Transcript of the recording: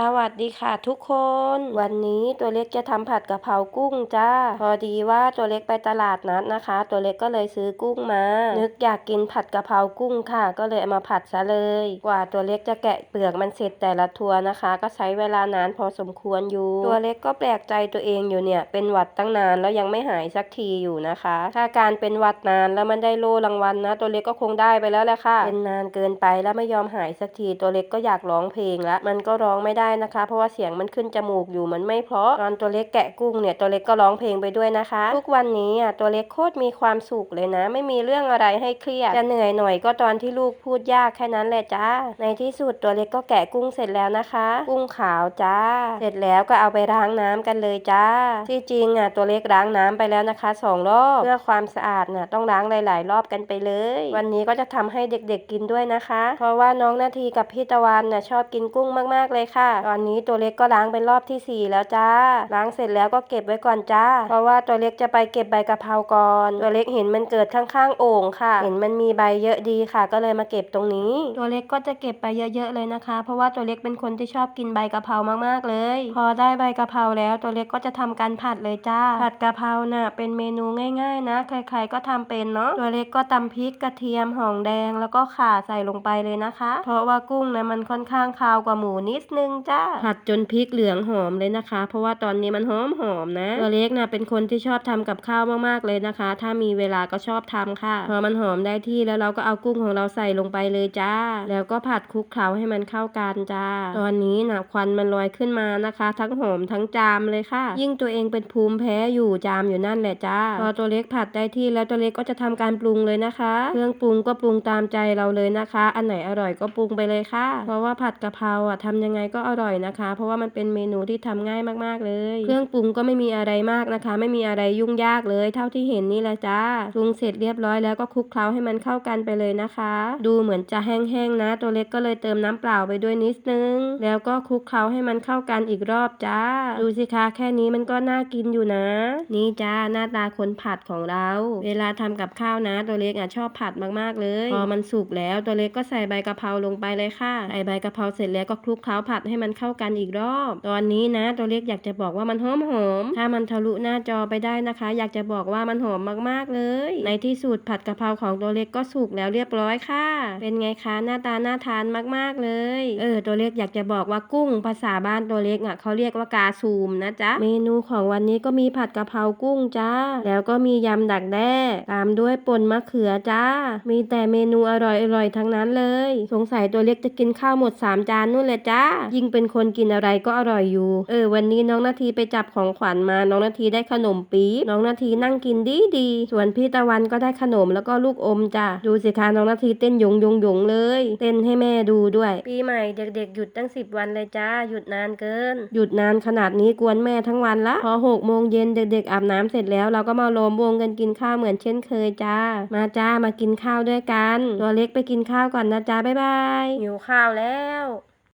สวัสดีค่ะทุกคน วันนี้ตัวเล็กจะทำผัดกะเพรากุ้งจ้า พอดีว่าตัวเล็กไปตลาดนัดนะคะ ตัวเล็กก็เลยซื้อกุ้งมา นึกอยากกินผัดกะเพรากุ้งค่ะ ก็เลยเอามาผัดซะเลย กว่าตัวเล็กจะแกะเปลือกมันเสร็จแต่ละทัวนะคะ ก็ใช้เวลานานพอสมควรอยู่ ตัวเล็กก็แปลกใจตัวเองอยู่เนี่ย เป็นหวัดตั้งนานแล้วยังไม่หายสักทีอยู่นะคะ ถ้าการเป็นหวัดนานแล้วมันได้โล่รางวัลนะ ตัวเล็กก็คงได้ไปแล้วแหละค่ะ เป็นนานเกินไปแล้วไม่ยอมหายสักทีตัวเล็กก็อยากร้องเพลงละมันก็ร้องไม่ได้ได้นะคะ เพราะว่าเสียงมันขึ้นจมูกอยู่มันไม่เพราะตอนตัวเล็กแกะกุ้งเนี่ยตัวเล็กก็ร้องเพลงไปด้วยนะคะ ทุกวันนี้อะตัวเล็กโคตรมีความสุขเลยนะ ไม่มีเรื่องอะไรให้เครียดจะเหนื่อยหน่อยก็ตอนที่ลูกพูดยากแค่นั้นแหละจ้าในที่สุดตัวเล็กก็แกะกุ้งเสร็จแล้วนะคะ กุ้งขาวจ้า เสร็จแล้วก็เอาไปล้างน้ำกันเลยจ้า ที่จริงอะตัวเล็กล้างน้ำไปแล้วนะคะสองรอบเพื่อความสะอาดน่ะต้องล้างหลาย ๆ รอบกันไปเลย วันนี้ก็จะทำให้เด็กๆกินด้วยนะคะ เพราะว่าน้องนาทีกับพี่ตะวันน่ะชอบกินกุ้งมากๆเลยค่ะตอนนี้ตัวเล็กก็ล้างเป็นรอบที่ 4 แล้วจ้า ล้างเสร็จแล้วก็เก็บไว้ก่อนจ้า เพราะว่าตัวเล็กจะไปเก็บใบกะเพราก่อน ตัวเล็กเห็นมันเกิดข้างๆโอ่งค่ะ เห็นมันมีใบเยอะดีค่ะ ก็เลยมาเก็บตรงนี้ ตัวเล็กก็จะเก็บไปเยอะๆเลยนะคะ เพราะว่าตัวเล็กเป็นคนที่ชอบกินใบกะเพรามากๆเลย พอได้ใบกะเพราแล้วตัวเล็กก็จะทำการผัดเลยจ้า ผัดกะเพราน่ะเป็นเมนูง่ายๆ นะ ใครๆก็ทำเป็นเนาะ ตัวเล็กก็ตำพริกกระเทียมหอมแดง แล้วก็ข่าใส่ลงไปเลยนะคะ เพราะว่ากุ้งนะมันค่อนข้างคาวกว่าหมูนิดนึงจ้าผัดจนพริกเหลืองหอมเลยนะคะ เพราะว่าตอนนี้มันหอมหอมนะตัวเล็กนะเป็นคนที่ชอบทำกับข้าวมากๆเลยนะคะ ถ้ามีเวลาก็ชอบทำค่ะ พอมันหอมได้ที่แล้วเราก็เอากุ้งของเราใส่ลงไปเลยจ้า แล้วก็ผัดคลุกเคล้าให้มันเข้ากันจ้า ตอนนี้นะควันมันลอยขึ้นมานะคะ ทั้งหอมทั้งจามเลยค่ะ ยิ่งตัวเองเป็นภูมิแพ้อยู่จามอยู่นั่นแหละจ้า พอตัวเล็กผัดได้ที่แล้วตัวเล็กก็จะทำการปรุงเลยนะคะ เครื่องปรุงก็ปรุงตามใจเราเลยนะคะ อันไหนอร่อยก็ปรุงไปเลยค่ะ เพราะว่าผัดกะเพราอะทำยังไงก็อร่อยนะคะ เพราะว่ามันเป็นเมนูที่ทำง่ายมากๆเลย เครื่องปรุงก็ไม่มีอะไรมากนะคะ ไม่มีอะไรยุ่งยากเลย เท่าที่เห็นนี่แหละจ้าปรุงเสร็จเรียบร้อยแล้วก็คลุกเคล้าให้มันเข้ากันไปเลยนะคะ ดูเหมือนจะแห้งๆนะ ตัวเล็กก็เลยเติมน้ำเปล่าไปด้วยนิดนึง แล้วก็คลุกเคล้าให้มันเข้ากันอีกรอบจ้า ดูสิคะแค่นี้มันก็น่ากินอยู่นะ นี่จ้าหน้าตาคนผัดของเรา เวลาทำกับข้าวนะ ตัวเล็กอะชอบผัดมากๆเลย พอมันสุกแล้วตัวเล็กก็ใส่ใบกะเพราลงไปเลยค่ะใส่ใบกะเพราเสร็จแล้วก็คลุกเคล้าผัดให้มันเข้ากันอีกรอบ ตอนนี้นะ ตัวเล็กอยากจะบอกว่ามันหอมหอมๆถ้ามันทะลุหน้าจอไปได้นะคะ อยากจะบอกว่ามันหอมมากๆเลย ในที่สุดผัดกะเพราของตัวเล็กก็สุกแล้วเรียบร้อยค่ะ เป็นไงคะหน้าตาน่าทานมากๆเลย เออ ตัวเล็กอยากจะบอกว่ากุ้งภาษาบ้านตัวเล็กอะเขาเรียกว่ากาซูมนะจ๊ะเมนูของวันนี้ก็มีผัดกะเพรากุ้งจ้าแล้วก็มียำดักแด้ตามด้วยป่นมะเขือจ้า มีแต่เมนูอร่อยๆทั้งนั้นเลย สงสัยตัวเล็กจะกินข้าวหมดสามจานนู่นแหละจ้ายิ่งเป็นคนกินอะไรก็อร่อยอยู่ เออ วันนี้น้องนาทีไปจับของขวัญมา น้องนาทีได้ขนมปี๊บน้องนาทีนั่งกินดีดี ส่วนพี่ตะวันก็ได้ขนมแล้วก็ลูกอมจ้าดูสิคะน้องนาทีเต้นยงยงยงเลย เต้นให้แม่ดูด้วย ปีใหม่เด็กๆ หยุดตั้งสิบวันเลยจ้า หยุดนานเกิน หยุดนานขนาดนี้กวนแม่ทั้งวันละ พอหกโมงเย็นเด็กๆอาบน้ำเสร็จแล้วเราก็มาล้อมวงกันกินข้าวเหมือนเช่นเคยจ้า มาจ้ามากินข้าวด้วยกัน ตัวเล็กไปกินข้าวก่อนนะจ้าบ๊ายบายหิวข้าวแล้ว